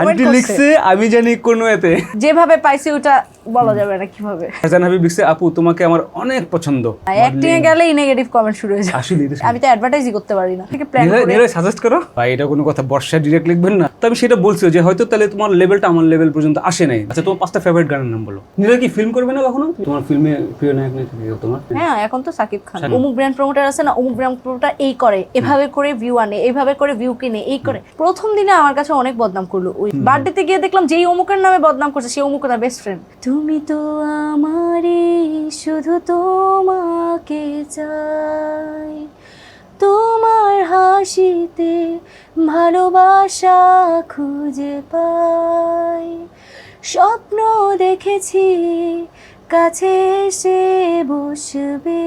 Aunty লিখছে আমি জানি কোন এতে। যেভাবে পাইছি ওটা বলা যাবে না কীভাবে। ফারজান হাবিব লিখছে আপু তোমাকে আমার অনেক পছন্দ। অ্যাক্টিং এ গেলেই নেগেটিভ কমেন্ট শুরু হয়ে যায়। আসলে আমি তো অ্যাডভার্টাইজই করতে পারি না। থেকে প্ল্যান করে সাজেস্ট করো। ভাই এটা কোনো কথা বর্ষা ডিরেক্ট লিখবেন না। তো আমি সেটা বলছি যে হয়তো তাহলে তোমার লেভেলটা আমার লেভেল পর্যন্ত আসে নাই। আচ্ছা তোমার পাঁচটা ফেভারিট গানের নাম বলো। নিলয় কি ফিল্ম করবে না কখনো? তোমার ফিল্মে প্রিয় নায়ক নায়িকা কে তোমার? হ্যাঁ এখন তো সাকিব খান। অমুক ব্র্যান্ড প্রমোটার আছে না অমুক ব্র্যান্ড প্রমোটার এই করে। এভাবে করে ভিউ আনে এইভাবে করে ভিউ কিনে এই করে। প্রথম দিনে আমার কাছে অনেক বদনাম করল। ওই বার্থডেতে গিয়ে দেখলাম যেই অমুকের নামে বদনাম করছে সেই অমুক তার বেস্ট ফ্রেন্ড তুমি তো আমারে শুধু তোমাকে চাই। তোমার হাসিতে ভালোবাসা খুঁজে পাই। স্বপ্ন দেখেছি কাছে এসে বসবে।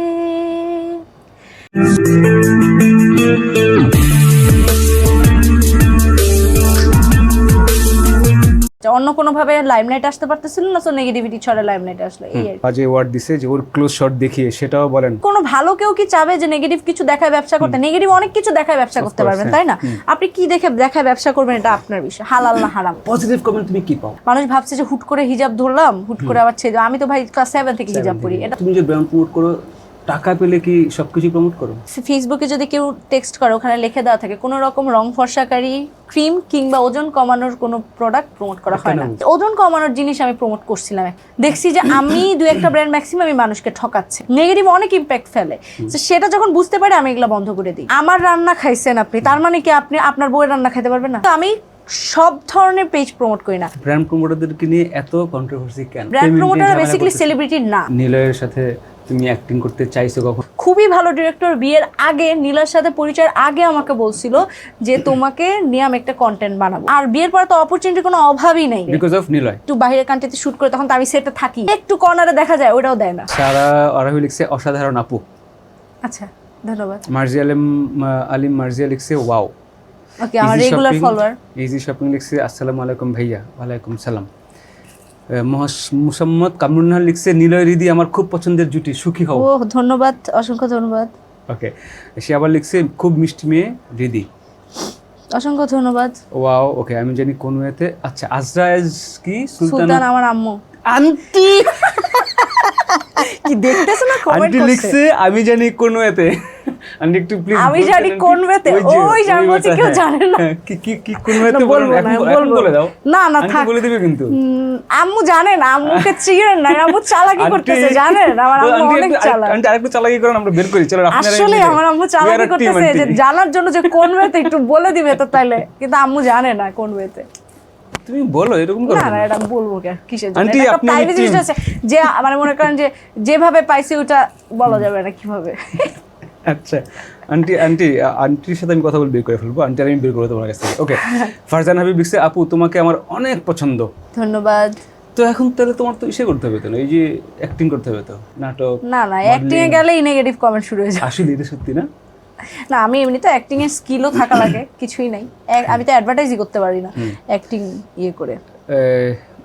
অন্য কোনো ভাবে লাইমলাইট আসতে পারতেছিল না তো নেগেটিভিটি ছড়ে লাইমলাইট আসলো এই। বাজে ওয়ার্ড দিছে যে ওর ক্লোজ শট দেখিয়ে সেটাও বলেন। কোনো ভালো কেউ কি চাবে যে নেগেটিভ কিছু দেখায় ব্যবসা করতে? নেগেটিভ অনেক কিছু দেখায় ব্যবসা করতে পারবেন তাই না? আপনি কি দেখে দেখায় ব্যবসা করবেন এটা আপনার বিষয় হালাল না হারাম? পজিটিভ কমেন্ট তুমি কি পাও? মানুষ ভাবছে যে হুট করে হিজাব ধরলাম হুট করে আবার ছেড়ে দিলাম। আমি তো ভাই ক্লাস সেভেন থেকে হিজাব পরি এটা তুমি যে ব্র্যান্ড প্রমোট করো টাকা পেলে কি সবকিছু প্রমোট করো? ফেসবুকে যদি কেউ টেক্সট করে ওখানে লিখে দেওয়া থাকে কোনো রকম রং ফর্সাকারী ক্রিম কিংবা ওজন কমানোর কোনো প্রোডাক্ট প্রমোট করা হয় না। ওজন কমানোর জিনিস আমি প্রমোট করছিলাম। দেখছি যে আমি দু একটা ব্র্যান্ড ম্যাক্সিমাম আমি মানুষকে ঠকাচ্ছে। নেগেটিভ অনেক ইম্প্যাক্ট ফেলে। তো সেটা যখন বুঝতে পারি আমি এগুলো বন্ধ করে দিই। আমার রান্না খাইছেন আপনি তার মানে কি আপনি আপনার বউয়ের রান্না খাইতে পারবেন না? তো আমি সব ধরনের পেজ প্রমোট করি না। ব্র্যান্ড প্রমোটারদেরকে নিয়ে এত কন্ট্রোভার্সি কেন? ব্র্যান্ড প্রমোটার বেসিক্যালি সেলিব্রিটি না। নিলয়ের সাথে তুমি অ্যাক্টিং করতে চাইছো কখন? খুবই ভালো ডিরেক্টর বিয়ের আগে নীলার সাথে পরিচয়ের আগে আমাকে বলছিল যে তোমাকে নিয়ে আমি একটা কন্টেন্ট বানাবো। আর বিয়ের পরে তো অপরচুনিটি কোনো অভাবই নেই। Because of Niloy. একটু বাইরের কান্ট্রিতে শুট করে তখন তো আমি সেটে থাকি। একটু কর্নারে দেখা যায় ওটাও দেয় না। সারা আরাহি লিখছে অসাধারণ আপু। আচ্ছা ধন্যবাদ। মার্জি আলম আলিম মার্জিয়া লিখছে ওয়াও ওকে আমার রেগুলার ফলোয়ার ইজি শপিং লিখছে আসসালামু আলাইকুম ভাইয়া ওয়ালাইকুম সালাম। আহ, মহাস- মুসাম্মদ কামরুন্নাহার লিখছে নিলয় রিদি আমার খুব পছন্দের জুটি সুখী হও। ও ধন্যবাদ অসংখ্য ধন্যবাদ। ওকে সে আবার লিখছে খুব মিষ্টি মেয়ে রিদি। অসংখ্য ধন্যবাদ। ওয়াও ওকে আমি জানি কোন ওয়েতে। আচ্ছা আজরাজ কি? সুলতান আমার আম্মু। আন্টি! কি দেখতেছো না কমেন্ট আন্টি লিখছে আমি জানি কোন ওয়েতে। আন্টি একটু প্লিজ আমি জানি কোন ওয়েতে? ওই জানি বলছে কেউ জানে না। কি কি কি কোন ওয়েতে বলব? না, বলব। বলে দাও না না থাক। বলে দিবে কিন্তু। আম্মু জানেন আম্মুকে চিনেন না আম্মু চালাকি করতেছে জানেন? আমার আম্মু অনেক চালাক। আন্টি আরেকটু চালাকি করেন আমরা বের করি। চলো আপনারা আসলে আমার আম্মু চালাকি করতেছে যে জানার জন্য যে কোন ওয়েতে একটু বলে দিবে তো তাইলে। কিন্তু আম্মু জানে না কোন ওয়েতে। তুমি বলো এরকম করো না এটা বলব কে? কিসের জন্য? আন্টি, আপনি প্রাইভেসি আছে। যে মানে মনে করেন যে যেভাবে পাইছি ওটা বলা যাবে না কীভাবে। আচ্ছা আন্টি আন্টি আন্টির সাথে আমি কথা বলে বের করে ফেলব। আন্টি আমি বের করব তোমার কাছ থেকে। ওকে ফারজান হাবিব লিখছে আপু তোমাকে আমার অনেক পছন্দ। ধন্যবাদ। তো এখন তাহলে তোমার তো ইসে করতে হবে তো এই যে অ্যাক্টিং করতে হবে তো? নাটক না না অ্যাক্টিং এ গেলেই নেগেটিভ কমেন্ট শুরু হয়ে যায়। আসলে এটা সত্যি না? না আমি এমনিতে অ্যাক্টিং এর স্কিলও থাকা লাগে কিছুই নাই। আমি তো অ্যাডভার্টাইজই করতে পারি না অ্যাক্টিং ইয়ে করে। এ,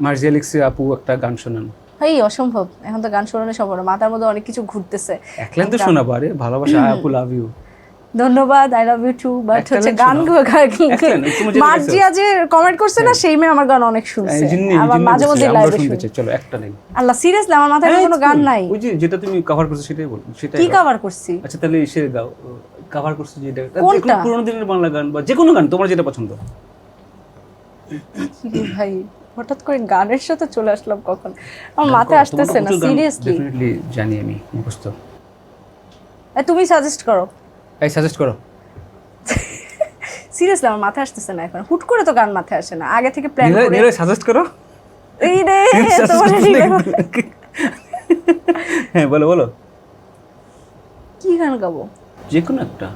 মার্জিয়া আপু একটা গান শোনান। এই অসম্ভব। এখন তো গান শোনানো সম্ভব না। মাথার মধ্যে অনেক কিছু ঘুরতেছে। একলেন তো শোনাবো। আরে ভালোবাসা আই লাভ ইউ ধন্যবাদ I love you too but হচ্ছে গান মার্জিয়া যে কমেন্ট করছে না সেই মেয়ে আমার গান অনেক শুনছে। আবার মাঝে মধ্যে লাইভে শুনতে শুনি। চাই। চলো একটা নেই। আল্লাহ সিরিয়াসলি আমার মাথায় কোনো গান নাই। ওই যে যেটা তুমি কভার করছ সেটাই বল সেটাই কি কভার করছি? আচ্ছা তাহলে গাও কভার করছ যেটা কোনটা? পুরোনো দিনের বাংলা গান বা যে কোনো গান তোমার যেটা পছন্দ। ভাই? হঠাৎ করে গানের সাথে চলে আসলাম কখন? আমার মাথায় আসতেছে না সিরিয়াসলি। ডেফিনেটলি জানি আমি মুখস্থ। তুমি সাজেস্ট করো। এই সাজেস্ট করো। সিরিয়াসলি আমার মাথায় আসতেছে না এখন। হুট করে তো গান মাথায় আসে না। আগে থেকে প্ল্যান করে নিলয় সাজেস্ট করো। এই রে তোমার? হ্যাঁ বলো বলো। কি গান গাবো? যে কোনো একটা।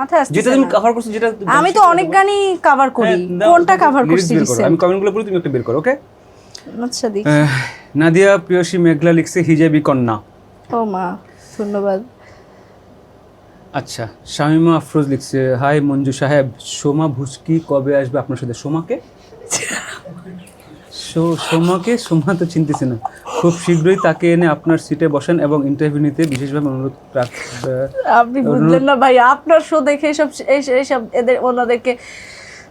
মাথায় যেটা তুমি কভার করছ যেটা আমি তো অনেক গানই কভার করি। হ্যাঁ, কোনটা কভার করছি করো। আমি কমেন্টগুলো পড়ি তুমি একটা বের করো ওকে আচ্ছা দেখ নাদিয়া প্রিয়সী মেঘলা লিখছে হিজাবি কন্যা। ও মা ধন্যবাদ। আচ্ছা শামিমা আফরোজ লিখছে হাই মঞ্জু সাহেব সোমা ভুসকি কবে আসবে আপনার সাথে? সোমাকে? সোমাকে সোমা তো চিনতেছে না। খুব শীঘ্রই তাকে এনে আপনার সিটে বসেন এবং ইন্টারভিউ নিতে বিশেষভাবে অনুরোধ আপনি বুঝলেন না ভাই আপনার শো দেখে এসব এই- এইসব এদের ওনাদেরকে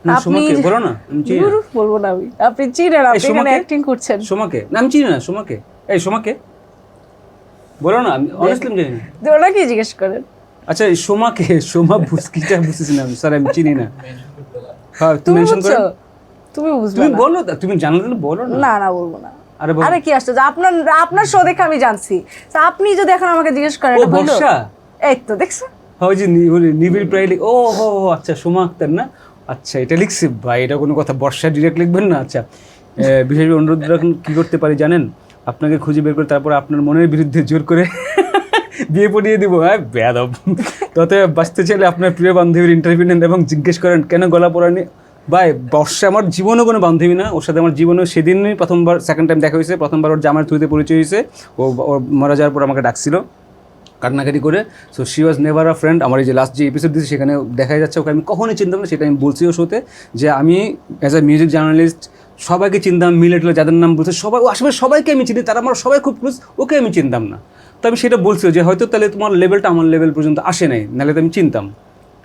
আপনি বলো না আমি চিনি না। বলব না আমি। আপনি চিনেন আপনি এখানে অ্যাক্টিং করছেন। সোমাকে? না আমি চিনি না সোমাকে। এই সোমাকে? বলো না আমি অনেস্টলি আমি জানি না। ওনাকে জিজ্ঞেস করেন। আচ্ছা সোমাকে সোমা বুসকিটা বুঝতেছি না স্যার আমি চিনি না। হ্যাঁ তুমি তুমি মেনশন করো তুমি বুঝবে তুমি বলো তুমি জানলে বলো না। না বলব না। আরে আরে কি আপনার আপনার শো দেখে আমি জানছি। আপনি যদি এখন আমাকে জিজ্ঞেস করেন এটা এই তো দেখছ? হয় যে নিবিড় প্রায় ও হো আচ্ছা সোমা আক্তার না? আচ্ছা এটা লিখছি। ভাই এটা কোনো কথা বর্ষা ডিরেক্ট লিখবেন না? আচ্ছা বিশেষ অনুরোধ রাখুন কি করতে পারি জানেন? আপনাকে খুঁজে বের করে তারপর আপনার মনের বিরুদ্ধে জোর করে বিয়ে পড়িয়ে দিব। হ্যাঁ বেয়াদব। তত বাঁচতে চাইলে আপনার প্রিয় বান্ধবীর ইন্টারভিউ নেন এবং জিজ্ঞেস করেন কেন গলা পড়ানি ভাই বর্ষা আমার জীবনও কোনো বান্ধবী না। ওর সাথে আমার জীবনে সেদিনই প্রথমবার সেকেন্ড টাইম দেখা হয়েছে। প্রথমবার ওর জামার থ্রুতে পরিচয় হয়েছে। ও ওর মারা যাওয়ার পর আমাকে ডাকছিল কান্নাকাটি করে। So she was never a friend আমার এই যে লাস্ট যে এপিসোড দিয়েছে, সেখানে দেখা যাচ্ছে ওকে। আমি কখনোই চিনতাম না, সেটা আমি বলছিও শোতে যে আমি অ্যাজ আ মিউজিক জার্নালিস্ট সবাইকে চিনতাম, মিলে টিলে যাদের নাম বলছে, সবাই, ও আশেপাশে সবাইকে আমি চিনি। তারা আমার সবাই খুব ক্লোজ ওকে আমি চিনতাম না। তো আমি সেটা বলছিও যে হয়তো তাহলে তোমার লেভেলটা আমার লেভেল পর্যন্ত আসে নাই, নাহলে তো আমি চিনতাম।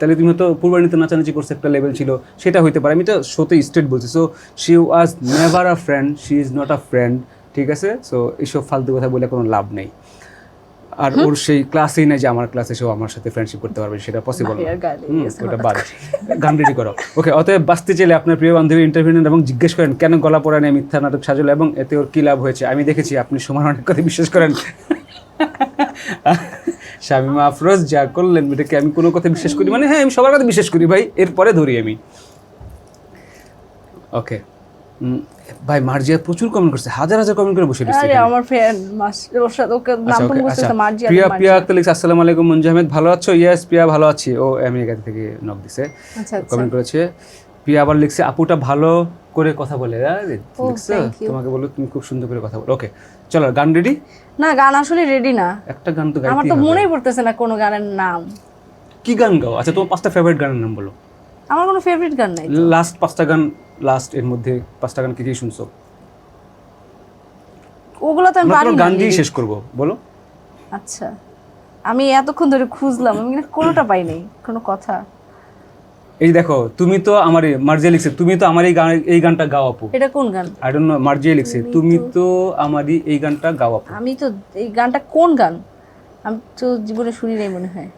তাহলে তুমি হয়তো পূর্বানিতে নাচানাচি করছে একটা লেভেল ছিল সেটা হইতে পারে। আমি এটা শোতে স্টেট বলছি। So she was never a friend she is not a friend ঠিক আছে? সো এইসব ফালতু কথা বলে কোনো লাভ নেই। আর ওর সেই ক্লাসেই নাই যে আমার ক্লাসে সেও আমার সাথে ফ্রেন্ডশিপ করতে পারবে সেটা পসিবল ওটা বাদ গান রেডি করো। ওকে অতএব বাঁচতে চাইলে আপনার প্রিয় বান্ধবী ইন্টারভিউ নেন এবং জিজ্ঞেস করেন কেন গলা পড়া নিয়ে মিথ্যা নাটক সাজলো? এবং এতে ওর কী লাভ হয়েছে? আমি দেখেছি আপনি সময় অনেক কথা বিশ্বাস করেন। শামিমা আফরোজ যা করলেন এটাকে আমি কোনো কথা বিশ্বাস করি মানে হ্যাঁ আমি সবার কথা বিশ্বাস করি ভাই এরপরে ধরি আমি। ওকে ভাই মার্জিয়া প্রচুর কমেন্ট করছে হাজার হাজার কমেন্ট করে বসে আরে আমার ফ্রেন্ড ওর সাথে ওকে নাম আচ্ছা, তো okay, বুঝতেছে আচ্ছা। প্রিয়া প্রিয়া আক্তার লিখছে আসসালামু আলাইকুম মঞ্জু আহমেদ ভালো আছো? ইয়েস প্রিয়া ভালো আছি। ও আমেরিকা থেকে নক দিছে। আচ্ছা আচ্ছা। কমেন্ট করেছে। প্রিয়া আবার লিখছে আপুটা ভালো করে কথা বলে। লিখছো? তোমাকে বলো তুমি খুব সুন্দর করে কথা বলো। ওকে চলো গান রেডি না গান আসলে রেডি না। একটা গান তো আমার তো মনেই পড়তেছে না কোনো গানের নাম। কি গান গাও? আচ্ছা তোমার পাঁচটা ফেভারিট গানের নাম বলো। আমার কোনো ফেভারিট গান নাই লাস্ট পাঁচটা গান লাস্ট এর মধ্যে পাঁচটা গান কি কি শুনছো? ওগুলো তো আমি পারি না গান দিয়ে শেষ করব বলো। আচ্ছা আমি এতক্ষণ ধরে খুঁজলাম আমি কোনোটা পাই নাই কোনো কথা। এই দেখো তুমি তো আমার মার্জিয়া লিখছে তুমি তো আমার এই গান এই গানটা গাও আপু। এটা কোন গান? আই ডোন্ট নো মার্জিয়া লিখছে তুমি তো আমারই এই গানটা গাও আপু। আমি তো এই গানটা কোন গান? আমি তো জীবনে শুনি নাই মনে হয়।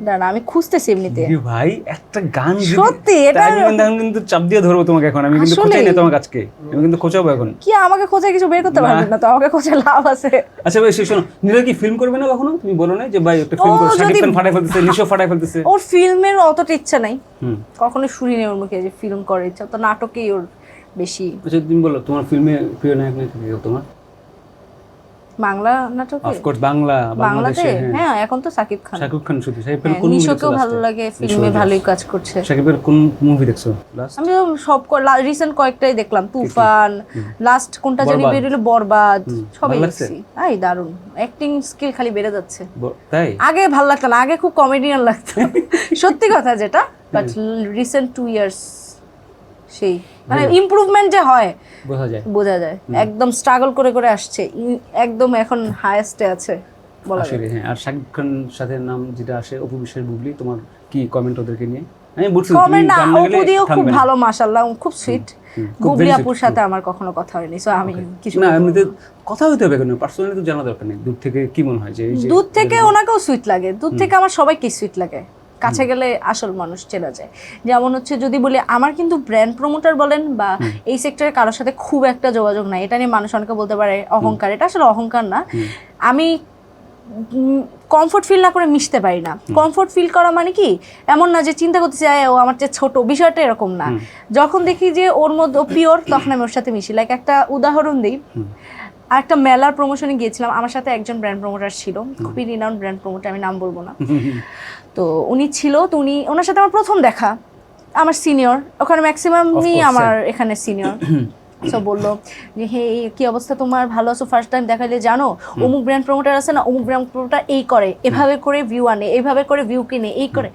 দাঁড়া আমি খুঁজতেছি এমনিতে। ভাই একটা গান সত্যি, এটা- আমি কিন্তু- চাপ দিয়ে ধরবো তোমাকে এখন। আমি কিন্তু? খোঁজাই না তোমাকে আজকে। আমি কিন্তু খোঁজাবো এখন। কি আমাকে খোঁজে কিছু বের করতে পারবেন না তো? আমাকে খোঁজে লাভ আছে। আচ্ছা ভাই শোনো নীলা কি ফিল্ম করবে না কখনো? তুমি বলো না যে ভাই একটা ফিল্ম করো। শাকিব খান ফাটাই ফেলতেছে নিশো ফাটাই ফেলতেছে। ওর ফিল্মের অতটা ইচ্ছা নাই। হুম। কখনো শুনি নাই ওর মুখে যে ফিল্ম করার ইচ্ছা। তো নাটকেই ওর বেশি আচ্ছা তুমি বলো তোমার ফিল্মে প্রিয় নায়ক নায়িকা কে? তোমার? বাংলা নাটকে? অফকোর্স বাংলা বাংলাতে? হ্যাঁ। হ্যাঁ এখন তো সাকিব খান। শাকিব খান শুধু শাকিব খান হ্যাঁ, কোন নিশোকেও ভালো লাগে ফিল্মে ভালোই কাজ করছে। শাকিবের কোন মুভি দেখছ লাস্ট আমি সব রিসেন্ট কয়েকটাই দেখলাম। তুফান লাস্ট কোনটা জানি। বেরোলো বরবাদ। সবই দেখছি। এই দারুণ। অ্যাক্টিং স্কিল খালি বেড়ে যাচ্ছে। তাই? আগে ভালো লাগতো না আগে খুব কমেডিয়ান লাগতো। সত্যি কথা যেটা বাট রিসেন্ট টু ইয়ার্স সেই। মানে ইমপ্রুভমেন্ট যে হয় বোঝা যায়। বোঝা যায়। একদম স্ট্রাগল করে করে আসছে। একদম এখন হায়েস্টে আছে বলা আসলে হ্যাঁ আর শাকিব খান সাথে নাম যেটা আসে অপু বিশ্বাস বুবলি তোমার কি কমেন্ট ওদেরকে নিয়ে? আমি বলছি কমেন্ট না অপু দিয়েও খুব। ভালো মাশাল্লাহ খুব সুইট বুবলি আপুর সাথে আমার কখনো কথা হয়নি সো আমি কিছু না এমনিতে কথা হইতে হবে কেন? পার্সোনালি তো জানা দরকার নেই। দূর থেকে কি মনে হয় যে দুধ থেকে ওনাকেও সুইট লাগে। দূর থেকে আমার সবাইকে সুইট লাগে। কাছে গেলে আসল মানুষ চেনা যায়। যেমন হচ্ছে যদি বলি আমার কিন্তু ব্র্যান্ড প্রমোটার বলেন বা এই সেক্টরে কারোর সাথে খুব একটা যোগাযোগ নাই। এটা নিয়ে মানুষ অনেকে বলতে পারে অহংকার। এটা আসলে অহংকার না। আমি কমফোর্ট ফিল না করে মিশতে পারি না। কমফোর্ট ফিল করা মানে কি? এমন না যে চিন্তা করতে চাই ও আমার চেয়ে ছোট। বিষয়টা এরকম না। যখন দেখি যে ওর মধ্যে পিওর তখন আমি ওর সাথে মিশি। লাইক একটা উদাহরণ দিই। আর একটা মেলার প্রমোশনে গিয়েছিলাম। আমার সাথে একজন ব্র্যান্ড প্রমোটার ছিল। খুবই রিনাউন্ড ব্র্যান্ড প্রমোটার আমি নাম বলব না। তো উনি ছিল তো উনি ওনার সাথে আমার প্রথম দেখা। আমার সিনিয়র ওখানে ম্যাক্সিমামই আমার এখানে সিনিয়র সো বলল যে হে কি অবস্থা তোমার? ভালো আছো? ফার্স্ট টাইম দেখাইলে জানো? অমুক ব্র্যান্ড প্রমোটার আছে না অমুক ব্র্যান্ড প্রমোটার এই করে। এভাবে করে ভিউ আনে এইভাবে করে ভিউ কিনে এই করে।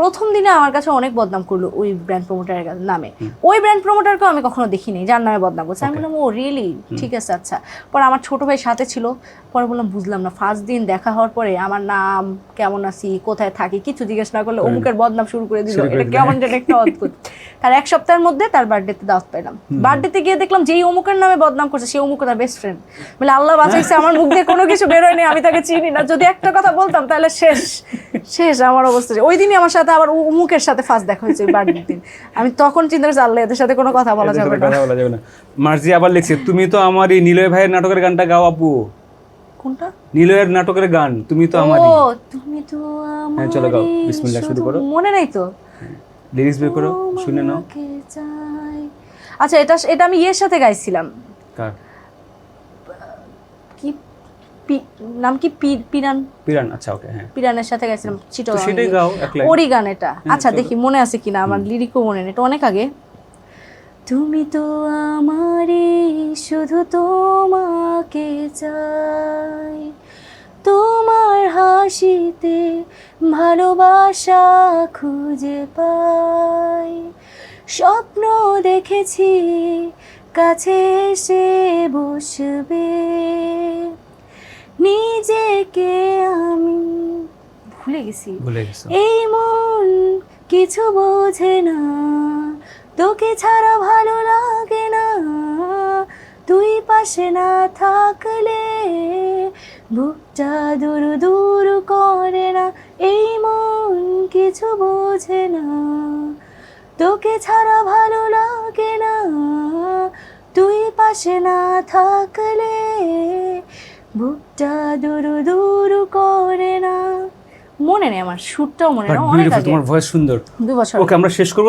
প্রথম দিনে আমার কাছে অনেক বদনাম করল ওই ব্র্যান্ড প্রমোটারের নামে। ওই ব্র্যান্ড প্রমোটারকেও আমি কখনো দেখিনি যার নামে বদনাম করছে। আমি বললাম ও রিয়েলি ঠিক আছে আচ্ছা। পরে আমার ছোট ভাই সাথে ছিল। পরে বললাম বুঝলাম না ফার্স্ট দিন দেখা হওয়ার পরে আমার নাম কেমন আছি কোথায় থাকি কিছু জিজ্ঞেস না করলে অমুকের বদনাম শুরু করে দিল। এটা কেমন যেন একটা অদ্ভুত। তার এক সপ্তাহের মধ্যে তার বার্থডেতে দাওয়াত পেলাম। বার্থডেতে গিয়ে দেখলাম যেই অমুকের নামে বদনাম করছে সেই অমুক তার বেস্ট ফ্রেন্ড বলে আল্লাহ বাঁচাইছে আমার মুখ দিয়ে কোনো কিছু বেরোয়নি আমি তাকে চিনি না। যদি একটা কথা বলতাম তাহলে শেষ। শেষ আমার অবস্থা। ওই দিনই আমার সাথে আবার উ- অমুকের সাথে ফার্স্ট দেখা হয়েছে বার্থডে দিন। আমি তখন চিন্তা করছি আল্লাহ এদের সাথে কোনো কথা বলা যাবে না। কথা বলা যাবে না। মার্জি আবার লিখছে তুমি তো আমার এই নিলয় ভাইয়ের নাটকের গানটা গাও আপু। কোনটা? নিলয়ের নাটকের গান তুমি তো আমারই। ও তুমি তো হ্যাঁ, চলো গাও। বিসমিল্লাহ শুরু করো। মনে নাই তো? লিরিক্স বের করো শুনে নাও। আচ্ছা এটা এটা আমি ইয়ের সাথে গাইছিলাম। কার? নাম কি পিরান? পিরান আচ্ছা ওকে হ্যাঁ। পিরানের সাথে গাইছিলাম চিটো তো সেটাই গাও ওরই গান এটা। আচ্ছা দেখি মনে আছে কিনা আমার লিরিকও মনে নেই এটা অনেক আগে। তুমি তো আমারই শুধু তোমাকে চাই। তোমার হাসিতে ভালোবাসা খুঁজে পাই। স্বপ্ন দেখেছি কাছে এসে বসবে। নিজেকে আমি। ভুলে গেছি। ভুলে গেছো। এই মন কিছু বোঝে না। তোকে ছাড়া ভালো লাগে না। তুই পাশে না থাকলে বুকটা দূর দূর করে না। এই মন কিছু বোঝে না। তোকে ছাড়া ভালো লাগে না। তুই পাশে না থাকলে বুকটা দুরু দুরু করে না মনে নেই আমার সুরটাও মনে নেই অনেক আগে। তোমার ভয়েস সুন্দর। দুই বছর ওকে আমরা শেষ করব।